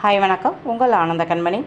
Hi வணக்கம். உங்கள் ஆனந்த கண்மணி.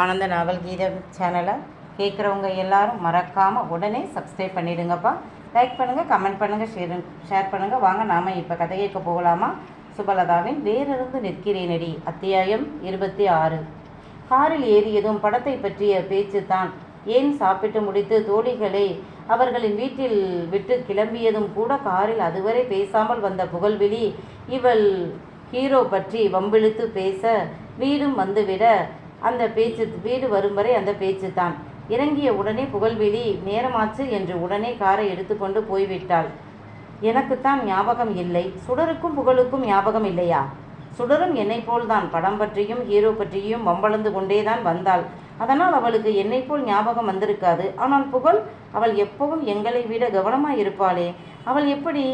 ஆனந்த நாவல் கீதம் சேனலை கேட்குறவங்க எல்லாரும் மறக்காமல் உடனே சப்ஸ்கிரைப் பண்ணிடுங்கப்பா. லைக் பண்ணுங்கள் கமெண்ட் பண்ணுங்கள் ஷேர் ஷேர் பண்ணுங்கள் வாங்க நாம் இப்போ கதை கேட்க போகலாமா? சுபலதாவின் வேறிருந்து நிற்கிறேனடி அத்தியாயம் இருபத்தி ஆறு. காரில் ஏறியதும் படத்தை பற்றிய பேச்சு தான் ஏன் சாப்பிட்டு முடித்து தோழிகளை அவர்களின் வீட்டில் விட்டு கிளம்பியதும் கூட காரில் அதுவரை பேசாமல் வந்த புகழ்விழி இவள் ஹீரோ பற்றி வம்பிழுத்து பேச வீடும் வந்துவிட அந்த பேச்சு வீடு வரும் வரை அந்த பேச்சு தான் இறங்கிய உடனே புகழ்விழி நேரமாச்சு என்று உடனே காரை எடுத்துக்கொண்டு போய்விட்டாள். எனக்குத்தான் ஞாபகம் இல்லை. சுடருக்கும் புகழுக்கும் ஞாபகம் இல்லையா? சுடரும் என்னை போல்தான். படம் பற்றியும் ஹீரோ பற்றியும் வம்பளந்து கொண்டேதான் வந்தாள். அதனால் அவளுக்கு என்னை போல் ஞாபகம் வந்திருக்காது. ஆனால் புகழ் அவள் எப்பவும் எங்களை விட கவனமாக இருப்பாளே. அவள் எப்படி?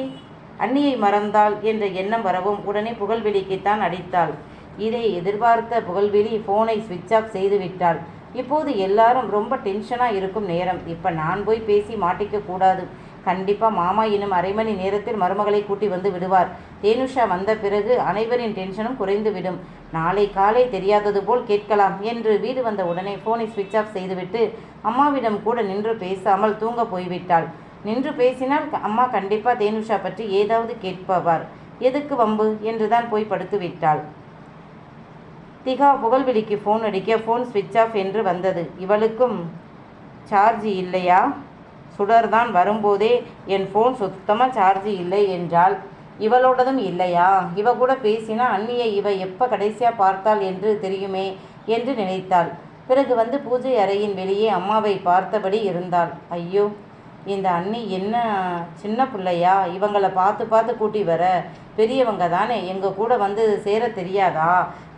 அண்ணியை மறந்தாள் என்ற எண்ணம் வரவும் உடனே புகழ்வெளிக்குத்தான் அடித்தாள். இதை எதிர்பார்த்த புகழ்வெளி ஃபோனை ஸ்விட்ச் ஆஃப் செய்து விட்டாள். இப்போது எல்லாரும் ரொம்ப டென்ஷனாக இருக்கும் நேரம். இப்போ நான் போய் பேசி மாட்டிக்க கூடாது. கண்டிப்பாக மாமா இன்னும் அரை மணி நேரத்தில் மருமகளை கூட்டி வந்து விடுவார். தேனுஷா வந்த பிறகு அனைவரின் டென்ஷனும் குறைந்து விடும். நாளை காலை தெரியாதது போல் கேட்கலாம் என்று வீடு வந்த உடனே ஃபோனை ஸ்விட்ச் ஆஃப் செய்துவிட்டு அம்மாவிடம் கூட நின்று பேசாமல் தூங்க போய்விட்டாள். நின்று பேசினால் அம்மா கண்டிப்பாக தேனுஷா பற்றி ஏதாவது கேட்பவார். எதுக்கு வம்பு? என்றுதான் போய் படுத்து விட்டாள். திகா புகழ்விழிக்கு ஃபோன் அடிக்க ஃபோன் ஸ்விட்ச் ஆஃப் என்று வந்தது. இவளுக்கும் சார்ஜ் இல்லையா? சுடர் தான் வரும்போதே என் ஃபோன் சுத்தமாக சார்ஜ் இல்லை என்றால் இவளோடதும் இல்லையா? இவ கூட பேசினா அண்ணியை இவ எப்போ கடைசியாக பார்த்தாள் என்று தெரியுமே என்று நினைத்தாள். பிறகு வந்து பூஜை அறையின் வெளியே அம்மாவை பார்த்தபடி இருந்தாள். ஐயோ இந்த அண்ணி என்ன சின்ன பிள்ளையா? இவங்களை பார்த்து பார்த்து கூட்டி வர. பெரியவங்க தானே? எங்கள் கூட வந்து சேர தெரியாதா?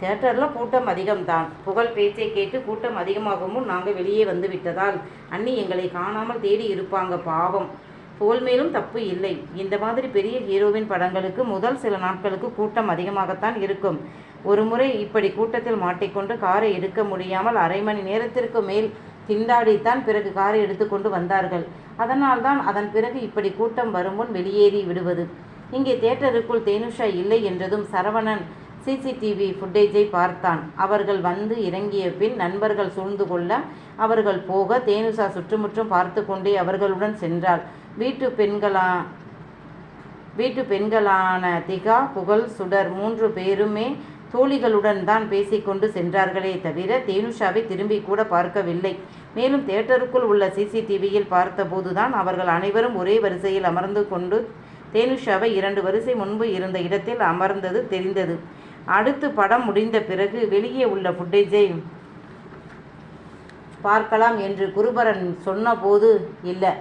தேட்டரில் கூட்டம் அதிகம்தான். புகழ் பேச்சை கேட்டு கூட்டம் அதிகமாகவும் நாங்கள் வெளியே வந்து விட்டதால் அண்ணி எங்களை காணாமல் தேடி இருப்பாங்க பாவம். புகழ் மேலும் தப்பு இல்லை. இந்த மாதிரி பெரிய ஹீரோவின் படங்களுக்கு முதல் சில நாட்களுக்கு கூட்டம் அதிகமாகத்தான் இருக்கும். ஒரு முறை இப்படி கூட்டத்தில் மாட்டிக்கொண்டு காரை எடுக்க முடியாமல் அரை மணி நேரத்திற்கு மேல் திண்டாடித்தான் பிறகு காரை எடுத்துக்கொண்டு வந்தார்கள். அதனால்தான் அதன் பிறகு இப்படி கூட்டம் வருமுன் வெளியேறி விடுவது. இங்கே தேட்டருக்குள் தேனுஷா இல்லை என்றதும் சரவணன் சிசிடிவி ஃபுட்டேஜை பார்த்தான். அவர்கள் வந்து இறங்கிய பின் நண்பர்கள் சூழ்ந்து கொள்ள அவர்கள் போக தேனுஷா சுற்றுமுற்றும் பார்த்து கொண்டே அவர்களுடன் சென்றாள். வீட்டு பெண்களா வீட்டு பெண்களான திகா புகழ் சுடர் மூன்று பேருமே தோழிகளுடன் தான் பேசிக்கொண்டு சென்றார்களே தவிர தேனுஷாவை திரும்பி கூட பார்க்கவில்லை. மேலும் தேட்டருக்குள் உள்ள சிசிடிவியில் பார்த்தபோதுதான் அவர்கள் அனைவரும் ஒரே வரிசையில் அமர்ந்து கொண்டு தேனுஷாவை இரண்டு வரிசை முன்பு இருந்த இடத்தில் அமர்ந்தது தெரிந்தது. அடுத்து படம் முடிந்த பிறகு வெளியே உள்ள ஃபுட்டேஜை பார்க்கலாம் என்று குருபரன் சொன்னபோது இல்லை.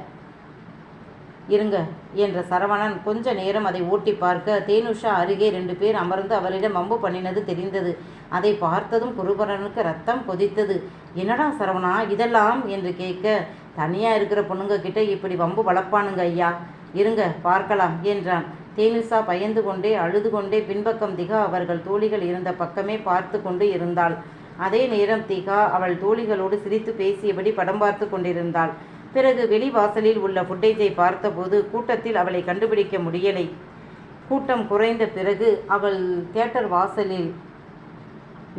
இருங்க என்ற சரவணன் கொஞ்ச நேரம் அதை ஓட்டி பார்க்க தேனுஷா அருகே ரெண்டு பேர் அமர்ந்து அவளிடம் வம்பு பண்ணினது தெரிந்தது. அதை பார்த்ததும் குருபரனுக்கு ரத்தம் கொதித்தது. என்னடா சரவணா இதெல்லாம்? என்று கேட்க தனியாக இருக்கிற பொண்ணுங்க கிட்ட இப்படி வம்பு வளர்ப்பானுங்க ஐயா. இருங்க பார்க்கலாம் என்றான். தேனுஷா பயந்து கொண்டே அழுது கொண்டே பின்பக்கம் திகா அவர்கள் தோழிகள் இருந்த பக்கமே பார்த்து கொண்டு இருந்தாள். அதே நேரம் திகா அவள் தோழிகளோடு சிரித்து பேசியபடி படம் பார்த்து கொண்டிருந்தாள். பிறகு வெளிவாசலில் உள்ள ஃபுட்டேஜை பார்த்தபோது கூட்டத்தில் அவளை கண்டுபிடிக்க முடியலை. கூட்டம் குறைந்த பிறகு அவள் தியேட்டர் வாசலில்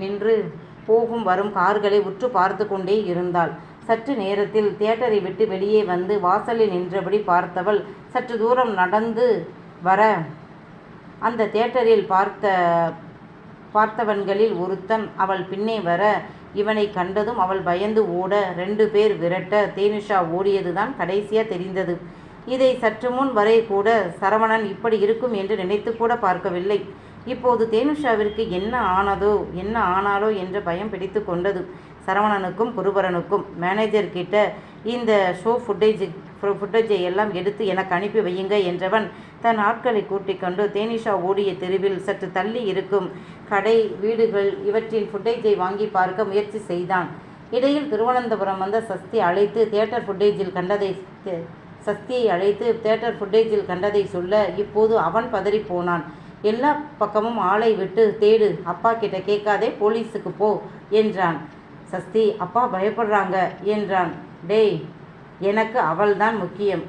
நின்று போகும் வரும் கார்களை உற்று பார்த்து கொண்டே இருந்தாள். சற்று நேரத்தில் தியேட்டரை விட்டு வெளியே வந்து வாசலில் நின்றபடி பார்த்தவள் சற்று தூரம் நடந்து வர அந்த தியேட்டரில் பார்த்த பார்த்தவன்களில் ஒருத்தன் அவள் பின்னே வர இவனை கண்டதும் அவள் பயந்து ஓட ரெண்டு பேர் விரட்ட தேனுஷா ஓடியதுதான் கடைசியாக தெரிந்தது. இதை சற்று முன் வரை கூட சரவணன் இப்படி இருக்கும் என்று நினைத்து கூட பார்க்கவில்லை. இப்போது தேனுஷாவிற்கு என்ன ஆனதோ என்ன ஆனாலோ என்ற பயம் பிடித்து கொண்டது. சரவணனுக்கும் குருபரனுக்கும் மேனேஜர் கிட்ட இந்த ஷோ ஃபுட்டேஜ் ஃபுட்டேஜை எல்லாம் எடுத்து எனக்கு அனுப்பி வையுங்க என்றவன் தன் ஆட்களை கூட்டிக் கொண்டு தேனிஷா ஓடிய தெருவில் சற்று தள்ளி இருக்கும் கடை வீடுகள் இவற்றின் ஃபுட்டேஜை வாங்கி பார்க்க முயற்சி செய்தான். இடையில் திருவனந்தபுரம் வந்த சஸ்தி அழைத்து தியேட்டர் ஃபுட்டேஜில் கண்டதை சஸ்தியை அழைத்து தியேட்டர் ஃபுட்டேஜில் கண்டதை சொல்ல இப்போது அவன் பதறி போனான். எல்லா பக்கமும் ஆளை விட்டு தேடு அப்பா கிட்ட கேட்காதே போலீஸுக்கு போ என்றான். சஸ்தி அப்பா பயப்படுறாங்க என்றான். டேய் எனக்கு அவள்தான் முக்கியம்.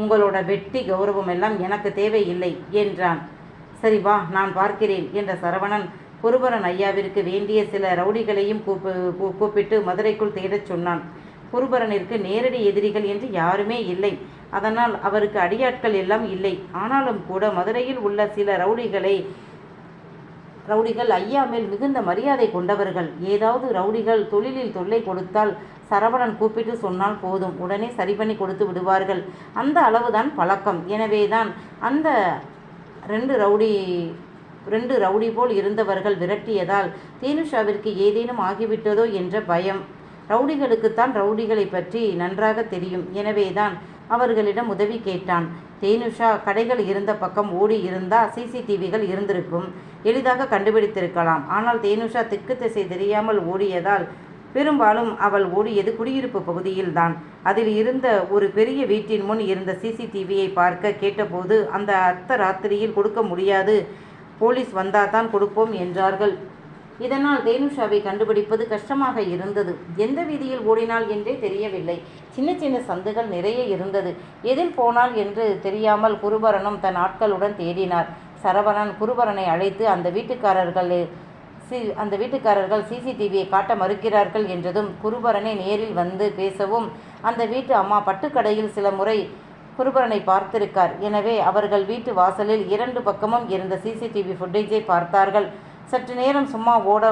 உங்களோட வெட்டி கௌரவம் எல்லாம் எனக்கு தேவையில்லை என்றான். சரி வா நான் பார்க்கிறேன் என்ற சரவணன் குருபரன் ஐயாவிற்கு வேண்டிய சில ரவுடிகளையும் கூப்பு கூப்பிட்டு மதுரைக்குள் தேடச் சொன்னான். குருபரனிற்கு நேரடி எதிரிகள் என்று யாருமே இல்லை. அதனால் அவருக்கு அடியாட்கள் எல்லாம் இல்லை. ஆனாலும் கூட மதுரையில் உள்ள சில ரவுடிகளை ரவுடிகள் ஐயா மேல் மிகுந்த மரியாதை கொண்டவர்கள். ஏதாவது ரவுடிகள் தொழிலில் தொல்லை கொடுத்தால் சரவணன் கூப்பிட்டு சொன்னால் போதும். உடனே சரி பண்ணி கொடுத்து விடுவார்கள். அந்த அளவுதான் பழக்கம். எனவேதான் அந்த ரெண்டு ரவுடி ரெண்டு ரவுடி போல் இருந்தவர்கள் விரட்டியதால் தேனுஷாவிற்கு ஏதேனும் ஆகிவிட்டதோ என்ற பயம். ரவுடிகளுக்குத்தான் ரவுடிகளை பற்றி நன்றாக தெரியும். எனவேதான் அவர்களிடம் உதவி கேட்டான். தேனுஷா கடைகள் இருந்த பக்கம் ஓடி இருந்தால் சிசிடிவிகள் இருந்திருக்கும். எளிதாக கண்டுபிடித்திருக்கலாம். ஆனால் தேனுஷா திக்கு திசை தெரியாமல் ஓடியதால் பெரும்பாலும் அவள் ஓடியது குடியிருப்பு பகுதியில்தான். அதில் இருந்த ஒரு பெரிய வீட்டின் முன் இருந்த சிசிடிவியை பார்க்க கேட்டபோது அந்த அர்த்த ராத்திரியில் கொடுக்க முடியாது. போலீஸ் வந்தால் தான் கொடுப்போம் என்றார்கள். இதனால் தேனுஷாவை கண்டுபிடிப்பது கஷ்டமாக இருந்தது. எந்த வீதியில் ஓடினாள் என்றே தெரியவில்லை. சின்ன சின்ன சந்துகள் நிறைய இருந்தது. எதில் போனாள் என்று தெரியாமல் குருபரனும் தன் ஆட்களுடன் தேடினார். சரவணன் குருபரனை அழைத்து அந்த வீட்டுக்காரர்கள் சி அந்த வீட்டுக்காரர்கள் சிசிடிவியை காட்ட மறுக்கிறார்கள் என்றதும் குருபரனை நேரில் வந்து பேசவும் அந்த வீட்டு அம்மா பட்டுக்கடையில் சில முறை குருபரனை பார்த்திருக்கார். எனவே அவர்கள் வீட்டு வாசலில் இரண்டு பக்கமும் இருந்த சிசிடிவி ஃபுட்டேஜை பார்த்தார்கள். சற்று நேரம் சும்மா ஓட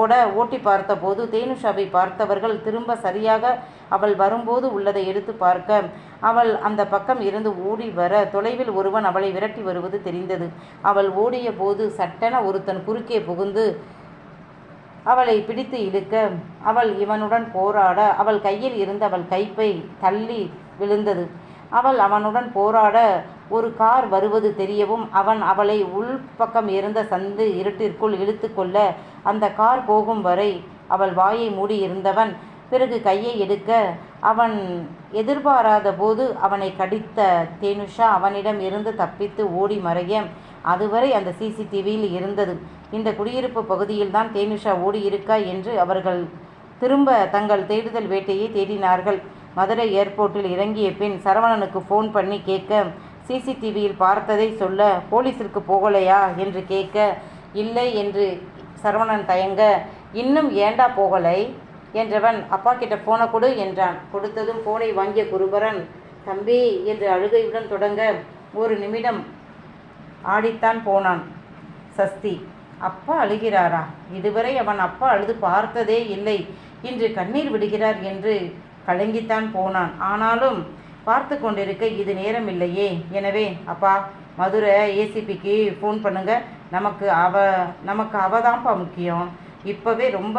ஓட ஓட்டி பார்த்தபோது தேனுஷாவை பார்த்தவர்கள் திரும்ப சரியாக அவள் வரும்போது உள்ளதை எடுத்து பார்க்க அவள் அந்த பக்கம் இருந்து ஓடி வர தொலைவில் ஒருவன் அவளை விரட்டி வருவது தெரிந்தது. அவள் ஓடிய போது சட்டென ஒருத்தன் குறுக்கே புகுந்து அவளை பிடித்து இழுக்க அவள் இவனுடன் போராட அவள் கையில் இருந்த அவள் கைப்பை தள்ளி விழுந்தது. அவள் அவனுடன் போராட ஒரு கார் வருவது தெரியவும் அவன் அவளை உள்பக்கம் இருந்த சந்து இருட்டிற்குள் இழுத்து கொள்ள அந்த கார் போகும் வரை அவள் வாயை மூடி இருந்தவன். பிறகு கையை எடுக்க அவன் எதிர்பாராத போது அவனை கடித்த தேனுஷா அவனிடம் இருந்து தப்பித்து ஓடி மறைய அதுவரை அந்த சிசிடிவியில் இருந்தது. இந்த குடியிருப்பு பகுதியில்தான் தேனுஷா ஓடி இருக்கா என்று அவர்கள் திரும்ப தங்கள் தேடுதல் வேட்டையை தேடினார்கள். மதுரை ஏர்போர்ட்டில் இறங்கிய பின் சரவணனுக்கு ஃபோன் பண்ணி கேட்க சிசிடிவியில் பார்த்ததை சொல்ல போலீஸிற்கு போகலையா என்று கேட்க இல்லை என்று சரவணன் தயங்க இன்னும் ஏண்டா போகலை? என்றவன் அப்பா கிட்ட ஃபோனை கொடு என்றான். கொடுத்ததும் ஃபோனை வாங்கிய குருபரன் தம்பி என்று அழுகையுடன் தொடங்க ஒரு நிமிடம் ஆடித்தான் போனான். சஸ்தி அப்பா அழுகிறாரா? இதுவரை அவன் அப்பா அழுது பார்த்ததே இல்லை. இன்று கண்ணீர் விடுகிறார் என்று கலங்கித்தான் போனான். ஆனாலும் பார்த்து கொண்டிருக்க இது நேரம் இல்லையே எனவே அப்பா மதுரை ஏசிபிக்கு ஃபோன் பண்ணுங்க. நமக்கு அவ நமக்கு அவதான்ப்பா முக்கியம். இப்போவே ரொம்ப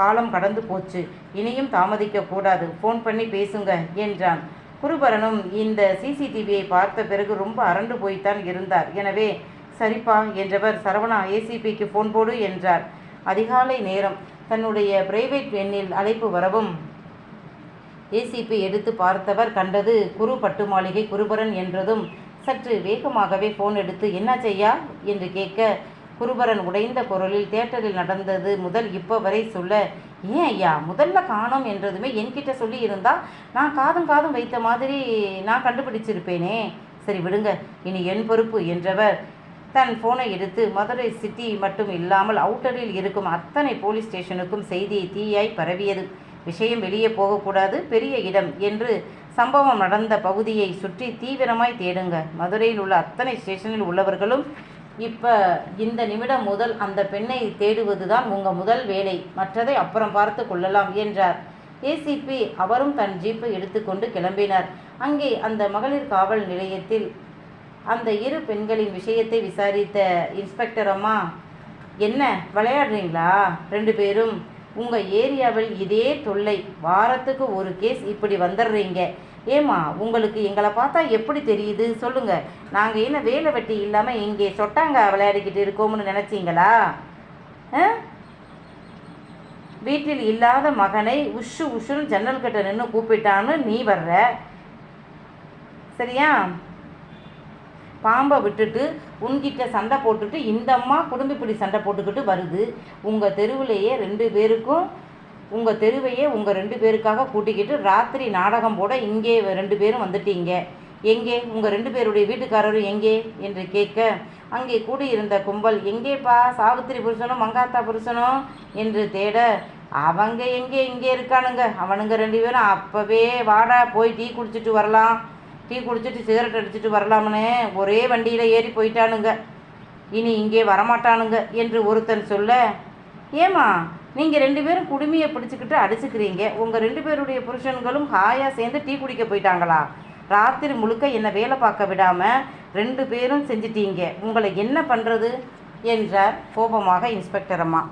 காலம் கடந்து போச்சு. இனியும் தாமதிக்க கூடாது. ஃபோன் பண்ணி பேசுங்க என்றான். குருபரனும் இந்த சிசிடிவியை பார்த்த பிறகு ரொம்ப அரண்டு போய்த்தான் இருந்தார். எனவே சரிப்பா என்றவர் சரவணா ஏசிபிக்கு ஃபோன் போடு என்றார். அதிகாலை நேரம். தன்னுடைய பிரைவேட் எண்ணில் அழைப்பு வரவும் ஏசிபி எடுத்து பார்த்தவர் கண்டது குரு பட்டு மாளிகை குருபரன் என்றதும் சற்று வேகமாகவே ஃபோன் எடுத்து என்ன செய்யா என்று கேட்க குருபரன் உடைந்த குரலில் தேட்டரில் நடந்தது முதல் இப்போ வரை சொல்ல ஏன் ஐயா முதல்ல காணோம் என்றதுமே என்கிட்ட சொல்லி இருந்தா நான் காதும் காதும் வைத்த மாதிரி நான் கண்டுபிடிச்சிருப்பேனே. சரி விடுங்க இனி என் பொறுப்பு என்றவர் தன் ஃபோனை எடுத்து மதுரை சிட்டி மட்டும் இல்லாமல் அவுட்டரில் இருக்கும் அத்தனை போலீஸ் ஸ்டேஷனுக்கும் செய்தி தீயாய் பரவியது. விஷயம் வெளியே போகக்கூடாது பெரிய இடம் என்று சம்பவம் நடந்த பகுதியை சுற்றி தீவிரமாய் தேடுங்க. மதுரையில் உள்ள அத்தனை ஸ்டேஷனில் உள்ளவர்களும் இப்போ இந்த நிமிடம் முதல் அந்த பெண்ணை தேடுவது தான் உங்கள் முதல் வேலை. மற்றதை அப்புறம் பார்த்து கொள்ளலாம் என்றார். ஏசிபி அவரும் தன் ஜீப்பை எடுத்துக்கொண்டு கிளம்பினார். அங்கே அந்த மகளிர் காவல் நிலையத்தில் அந்த இரு பெண்களின் விஷயத்தை விசாரித்த இன்ஸ்பெக்டர் அம்மா என்ன விளையாடுறீங்களா? ரெண்டு பேரும் உங்கள் ஏரியாவில் இதே தொல்லை. வாரத்துக்கு ஒரு கேஸ் இப்படி வந்துடுறீங்க. ஏம்மா உங்களுக்கு எங்களை பார்த்தா எப்படி தெரியுது? சொல்லுங்க. நாங்கள் என்ன வேலை வெட்டி இல்லாமல் இங்கே சொட்டாங்க விளையாடிக்கிட்டு இருக்கோம்னு நினச்சிங்களா? ஆ? வீட்டில் இல்லாத மகனை உஷு உஷுன்னு ஜன்னல் கிட்ட நின்று கூப்பிட்டான்னு நீ வர்ற. சரியா? பாம்பை விட்டுட்டு உன்கிட்ட சண்டை போட்டுட்டு இந்த அம்மா சண்டை போட்டுக்கிட்டு வருது. உங்கள் தெருவிலேயே ரெண்டு பேருக்கும் உங்கள் தெருவையே உங்கள் ரெண்டு பேருக்காக கூட்டிக்கிட்டு ராத்திரி நாடகம் போட இங்கே ரெண்டு பேரும் வந்துட்டீங்க. எங்கே? உங்கள் ரெண்டு பேருடைய வீட்டுக்காரரும் எங்கே? என்று கேட்க அங்கே கூடியிருந்த கும்பல் எங்கேப்பா? சாவித்திரி புருஷனும் மங்காத்தா புருஷனும்? என்று தேட அவங்க எங்கே? இங்கே இருக்கானுங்க. அவனுங்க ரெண்டு பேரும் அப்போவே வாடா போய் டீ குடிச்சிட்டு வரலாம். டீ குடிச்சிட்டு சிகரெட் அடிச்சிட்டு வரலாமனே. ஒரே வண்டியில் ஏறி போயிட்டானுங்க. இனி இங்கே வரமாட்டானுங்க என்று ஒருத்தன் சொல்ல ஏமா நீங்கள் ரெண்டு பேரும் குடுமியை பிடிச்சிக்கிட்டு அடிச்சுக்கிறீங்க. உங்கள் ரெண்டு பேருடைய புருஷன்களும் ஹாயாக சேர்ந்து டீ குடிக்க போயிட்டாங்களா? ராத்திரி முழுக்க என்னை வேலை பார்க்க விடாமல் ரெண்டு பேரும் செஞ்சிட்டீங்க. உங்களை என்ன பண்ணுறது என்றார் கோபமாக இன்ஸ்பெக்டர் அம்மா.